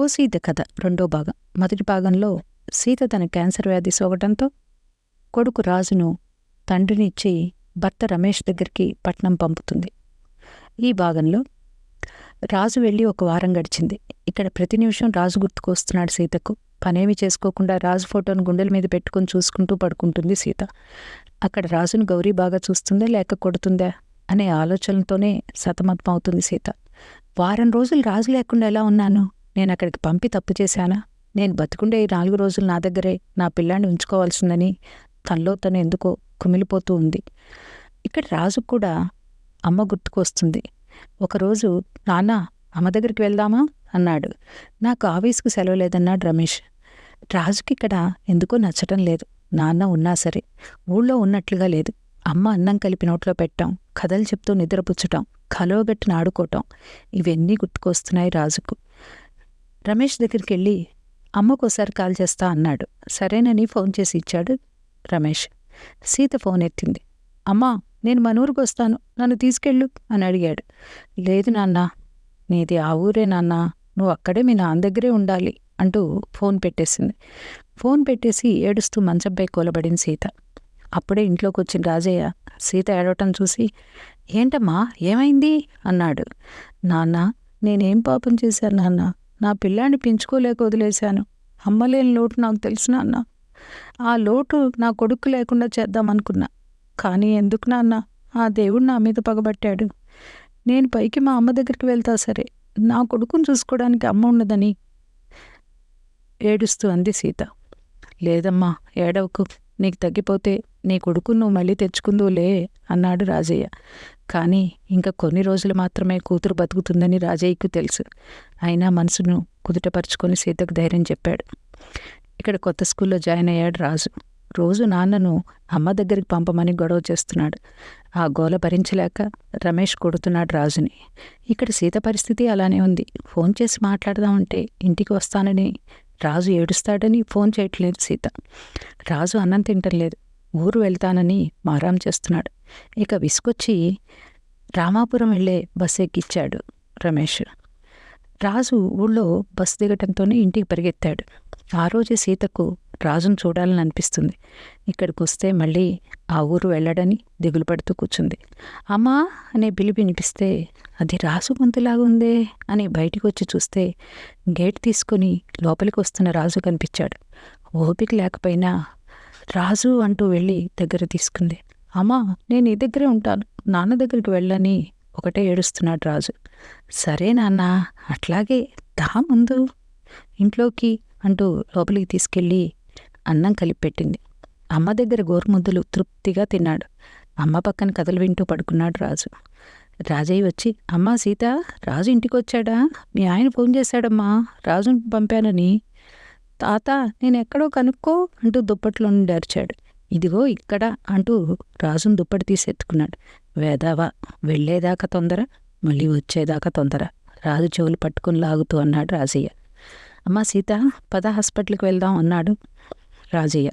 ఓ సీత కథ రెండో భాగం. మొదటి భాగంలో సీత తన క్యాన్సర్ వ్యాధి సోగటంతో కొడుకు రాజును తండ్రినిచ్చి భర్త రమేష్ దగ్గరికి పట్నం పంపుతుంది. ఈ భాగంలో రాజు వెళ్ళి ఒక వారం గడిచింది. ఇక్కడ ప్రతి నిమిషం రాజు గుర్తుకొస్తున్నాడు సీతకు. పనేమి చేసుకోకుండా రాజు ఫోటోను గుండెల మీద పెట్టుకుని చూసుకుంటూ పడుకుంటుంది సీత. అక్కడ రాజును గౌరీ బాగా చూస్తుందా లేక కొడుతుందా అనే ఆలోచనతోనే సతమతం అవుతుంది సీత. వారం రోజులు రాజు లేకుండా ఎలా ఉన్నాను? నేను అక్కడికి పంపి తప్పు చేశానా? నేను బతుకుండే ఈ నాలుగు రోజులు నా దగ్గరే నా పిల్లాన్ని ఉంచుకోవాల్సిందని తనలో తను ఎందుకో కుమిలిపోతూ ఉంది. ఇక్కడ రాజు కూడా అమ్మ గుర్తుకొస్తుంది. ఒకరోజు నాన్న అమ్మ దగ్గరికి వెళ్దామా? అన్నాడు. నాకు ఆఫీస్కు సెలవు లేదన్నాడు రమేష్. రాజుకి ఇక్కడ ఎందుకో నచ్చటం లేదు. నాన్న ఉన్నా సరే ఊళ్ళో ఉన్నట్లుగా లేదు. అమ్మ అన్నం కలిపి నోట్లో పెట్టాం కథలు చెప్తూ నిద్రపుచ్చటం కలవగట్టిన ఆడుకోవటం ఇవన్నీ గుర్తుకొస్తున్నాయి రాజుకు. రమేష్ దగ్గరికి వెళ్ళి అమ్మకోసారి కాల్ చేస్తా అన్నాడు. సరేనని ఫోన్ చేసి ఇచ్చాడు రమేష్. సీత ఫోన్ ఎత్తింది. అమ్మా నేను మన ఊరికి వస్తాను. నన్ను తీసుకెళ్ళు అని అడిగాడు. లేదు నాన్న నీది ఆ ఊరే నాన్న. నువ్వు అక్కడే మీ నాన్న దగ్గరే ఉండాలి అంటూ ఫోన్ పెట్టేసింది. ఫోన్ పెట్టేసి ఏడుస్తూ మంచంపై కూలబడింది సీత. అప్పుడే ఇంట్లోకి వచ్చిన రాజయ్య సీత ఏడవటం చూసి ఏంటమ్మా ఏమైంది? అన్నాడు. నాన్న నేనేం పాపం చేశాను నాన్న? నా పిల్లాన్ని పెంచుకోలేక వదిలేశాను. అమ్మలేని లోటు నాకు తెలుసు నాన్న. ఆ లోటు నా కొడుకు లేకుండా చేద్దామనుకున్నా. కానీ ఎందుకు నాన్న? ఆ దేవుడు నా మీద పగబట్టాడు. నేను పైకి మా అమ్మ దగ్గరికి వెళ్తా సరే. నా కొడుకుని చూసుకోవడానికి అమ్మ ఉన్నదని ఏడుస్తూ అంది సీత. లేదమ్మా ఏడవకు. నీకు తగ్గిపోతే నీ కొడుకు నువ్వు మళ్ళీ తెచ్చుకుందువులే అన్నాడు రాజయ్య. కానీ ఇంకా కొన్ని రోజులు మాత్రమే కూతురు బతుకుతుందని రాజయ్యకు తెలుసు. అయినా మనసును కుదుటపరుచుకొని సీతకు ధైర్యం చెప్పాడు. ఇక్కడ కొత్త స్కూల్లో జాయిన్ అయ్యాడు రాజు. రోజు నాన్నను అమ్మ దగ్గరికి పంపమని గొడవ చేస్తున్నాడు. ఆ గోల భరించలేక రమేష్ కొడుతున్నాడు రాజుని. ఇక్కడ సీత పరిస్థితి అలానే ఉంది. ఫోన్ చేసి మాట్లాడదామంటే ఇంటికి వస్తానని రాజు ఏడుస్తాడని ఫోన్ చేయట్లేదు సీత. రాజు అన్నం తింటలేదు. ఊరు వెళ్తానని మారాం చేస్తున్నాడు. ఇక విసుకొచ్చి రామాపురం వెళ్ళే బస్ ఎక్కిచ్చాడు రమేష్. రాజు ఊళ్ళో బస్ దిగటంతోనే ఇంటికి పరిగెత్తాడు. ఆ రోజే సీతకు రాజును చూడాలని అనిపిస్తుంది. ఇక్కడికి వస్తే మళ్ళీ ఆ ఊరు వెళ్ళడని దిగులు పడుతూ కూర్చుంది. అమ్మా! అనే పిలిపి వినిపిస్తే అది రాజు గొంతులాగా ఉందే అని బయటికి వచ్చి చూస్తే గేట్ తీసుకుని లోపలికి వస్తున్న రాజు కనిపించాడు. ఓపిక లేకపోయినా రాజు అంటూ వెళ్ళి దగ్గర తీసుకుంది. అమ్మా నేను నీ దగ్గరే ఉంటాను. నాన్న దగ్గరికి వెళ్ళని ఒకటే ఏడుస్తున్నాడు రాజు. సరే నాన్న అట్లాగే దా ముందు. ఇంట్లోకి అంటూ లోపలికి తీసుకెళ్ళి అన్నం కలిపెట్టింది. అమ్మ దగ్గర గోరుముద్దలు తృప్తిగా తిన్నాడు. అమ్మ పక్కన కథలు వింటూ పడుకున్నాడు రాజు. రాజయ్య వచ్చి అమ్మా సీత రాజు ఇంటికి వచ్చాడా మీ ఆయన ఫోన్ చేశాడమ్మా. రాజుని పంపానని తాత నేనెక్కడో కనుక్కో అంటూ దుప్పట్లో నుండి అరిచాడు. ఇదిగో ఇక్కడ అంటూ రాజును దుప్పటి తీసి ఎత్తుకున్నాడు. వేదావా వెళ్ళేదాకా తొందర మళ్ళీ వచ్చేదాకా తొందర రాజు చెవులు పట్టుకుని లాగుతూ అన్నాడు రాజయ్య. అమ్మా సీత పద హాస్పిటల్కి వెళ్దాం అన్నాడు రాజయ్య.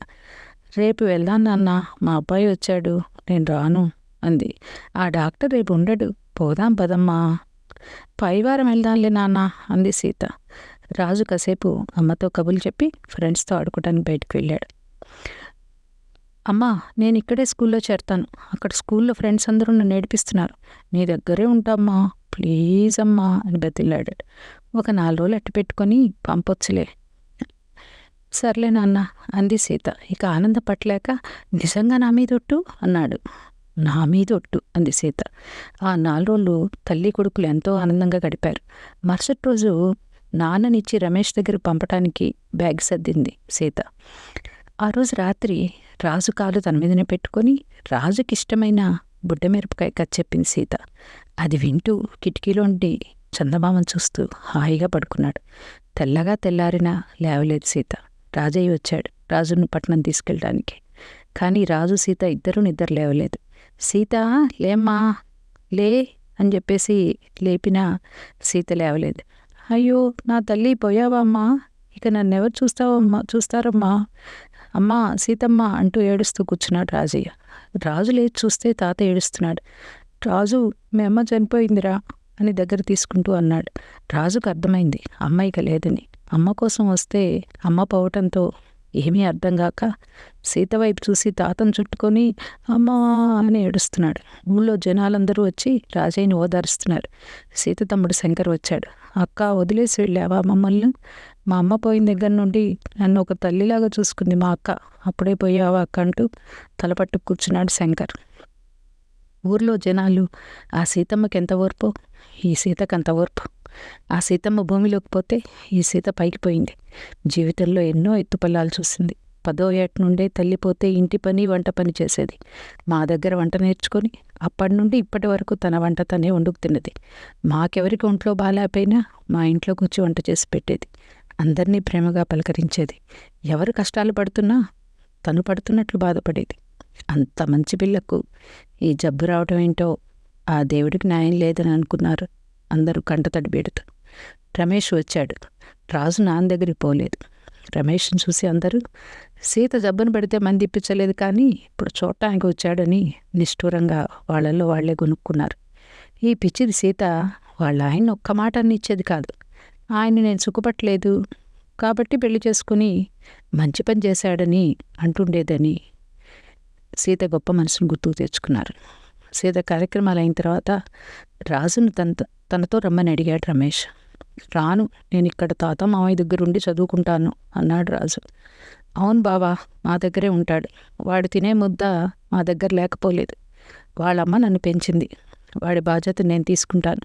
రేపు వెళ్దాం నాన్న మా అబ్బాయి వచ్చాడు నేను రాను అంది. ఆ డాక్టర్ రేపు ఉండడు పోదాం పదమ్మా. పైవారం వెళ్దాంలే నాన్న అంది సీత. రాజు కాసేపు అమ్మతో కబులు చెప్పి ఫ్రెండ్స్తో ఆడుకోవడానికి బయటకు వెళ్ళాడు. అమ్మా నేను ఇక్కడే స్కూల్లో చేరతాను. అక్కడ స్కూల్లో ఫ్రెండ్స్ అందరూ నన్ను నేర్పిస్తున్నారు నీ దగ్గరే ఉంటామ్మా. ప్లీజ్ అమ్మా అని బతిల్లాడు ఒక నాలుగు రోజులు అట్టు పెట్టుకొని పంపొచ్చులే. సర్లే నాన్న అంది సీత. ఇక ఆనందపట్టలేక నిజంగా నా మీద ఒట్టు? అన్నాడు. నా మీద ఒట్టు అంది సీత. ఆ నాలుగు రోజులు తల్లి కొడుకులు ఎంతో ఆనందంగా గడిపారు. మరుసటి రోజు నాన్ననిచ్చి రమేష్ దగ్గర పంపటానికి బ్యాగ్ సర్దింది సీత. ఆ రోజు రాత్రి రాజు కాలు తన మీదనే పెట్టుకొని రాజుకి ఇష్టమైన బుడ్డమిరపకాయ కథ చెప్పింది సీత. అది వింటూ కిటికీలోండి చందమామను చూస్తూ హాయిగా పడుకున్నాడు. తెల్లగా తెల్లారినా లేవలేదు సీత. రాజయ్య వచ్చాడు రాజును పట్నం తీసుకెళ్ళడానికి. కానీ రాజు సీత ఇద్దరూ నిద్ర లేవలేదు. సీత లేమ్మా లే అని చెప్పేసి లేపినా సీత లేవలేదు. అయ్యో నా తల్లి పోయావమ్మా. ఇక నన్ను ఎవరు చూస్తావమ్మా చూస్తారమ్మా? అమ్మా సీతమ్మ అంటూ ఏడుస్తూ కూర్చున్నాడు రాజయ్య. రాజు లేచి చూస్తే తాత ఏడుస్తున్నాడు. రాజు మీ అమ్మ చనిపోయిందిరా అని దగ్గర తీసుకుంటూ అన్నాడు. రాజుకు అర్థమైంది అమ్మ ఇక లేదని. అమ్మ కోసం వస్తే అమ్మ పోవటంతో ఏమీ అర్థం కాక సీత వైపు చూసి తాతను చుట్టుకొని అమ్మా అని ఏడుస్తున్నాడు. ఊళ్ళో జనాలందరూ వచ్చి రాజయ్యని ఓదారుస్తున్నారు. సీత తమ్ముడు శంకర్ వచ్చాడు. అక్క వదిలేసి వెళ్ళావా మమ్మల్ని? మా అమ్మ పోయిన దగ్గర నుండి నన్ను ఒక తల్లిలాగా చూసుకుంది మా అక్క. అప్పుడే పోయావా అక్క అంటూ తలపట్టు కూర్చున్నాడు శంకర్. ఊర్లో జనాలు ఆ సీతమ్మకి ఎంత ఓర్పు? ఈ సీతకు అంత ఓర్పు? ఆ సీతమ్మ భూమిలోకి పోతే ఈ సీత పైకి పోయింది. జీవితంలో ఎన్నో ఎత్తుపల్లాలు చూసింది. పదో ఏట నుండే తల్లిపోతే ఇంటి పని వంట పని చేసేది. మా దగ్గర వంట నేర్చుకొని అప్పటి నుండి ఇప్పటి వరకు తన వంట తనే వండుకు తిన్నది. మాకెవరికి ఒంట్లో బాగాలేకపోయినా మా ఇంట్లో కూర్చి వంట చేసి పెట్టేది. అందరినీ ప్రేమగా పలకరించేది. ఎవరు కష్టాలు పడుతున్నా తను పడుతున్నట్లు బాధపడేది. అంత మంచి పిల్లకు ఈ జబ్బు రావటం ఏంటో ఆ దేవుడికి న్యాయం లేదని అనుకున్నారు. అందరూ కంటతడి పెడతారు రమేష్ వచ్చాడు. రాజు నాన్న దగ్గరికి పోలేదు. రమేష్ని చూసి అందరూ సీత జబ్బును పడితే మంది ఇప్పించలేదు కానీ ఇప్పుడు చూడటానికి వచ్చాడని నిష్ఠూరంగా వాళ్ళల్లో వాళ్ళే కొనుక్కున్నారు ఈ పిచ్చిది సీత వాళ్ళ ఆయన ఒక్క మాట ఇచ్చేది కాదు. ఆయన నేను సుఖపట్టలేదు. కాబట్టి పెళ్ళి చేసుకుని మంచి పని చేశాడని అంటుండేదని సీత గొప్ప మనసును గుర్తుకు తెచ్చుకున్నారు. సీత కార్యక్రమాలు అయిన తర్వాత రాజును తన తనతో రమ్మని అడిగాడు రమేష్. రాను నేను ఇక్కడ తాత మామయ్య దగ్గర ఉండి చదువుకుంటాను అన్నాడు రాజు. అవును బావా మా దగ్గరే ఉంటాడు. వాడు తినే ముద్ద మా దగ్గర లేకపోలేదు. వాళ్ళమ్మ నన్ను పెంచింది. వాడి బాధ్యత నేను తీసుకుంటాను.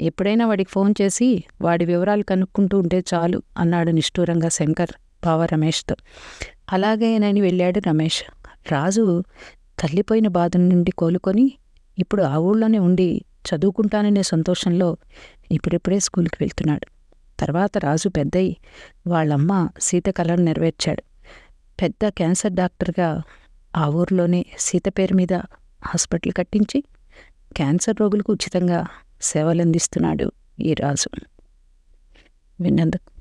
ఎప్పుడైనా వాడికి ఫోన్ చేసి వాడి వివరాలు కనుక్కుంటూ ఉంటే చాలు అన్నాడు నిష్ఠూరంగా శంకర్ బావ రమేష్తో. అలాగే నేను వెళ్ళాడు రమేష్. రాజు తల్లిపోయిన బాధ నుండి కోలుకొని ఇప్పుడు ఆ ఊళ్ళోనే ఉండి చదువుకుంటాననే సంతోషంలో ఇప్పుడిప్పుడే స్కూల్కి వెళ్తున్నాడు. తర్వాత రాజు పెద్దయి వాళ్ళమ్మ సీత కళను నెరవేర్చాడు. పెద్ద క్యాన్సర్ డాక్టర్గా ఆ ఊర్లోనే సీత పేరు మీద హాస్పిటల్ కట్టించి క్యాన్సర్ రోగులకు ఉచితంగా సేవలు అందిస్తున్నాడు ఈ రాజు. విన్నందుకు.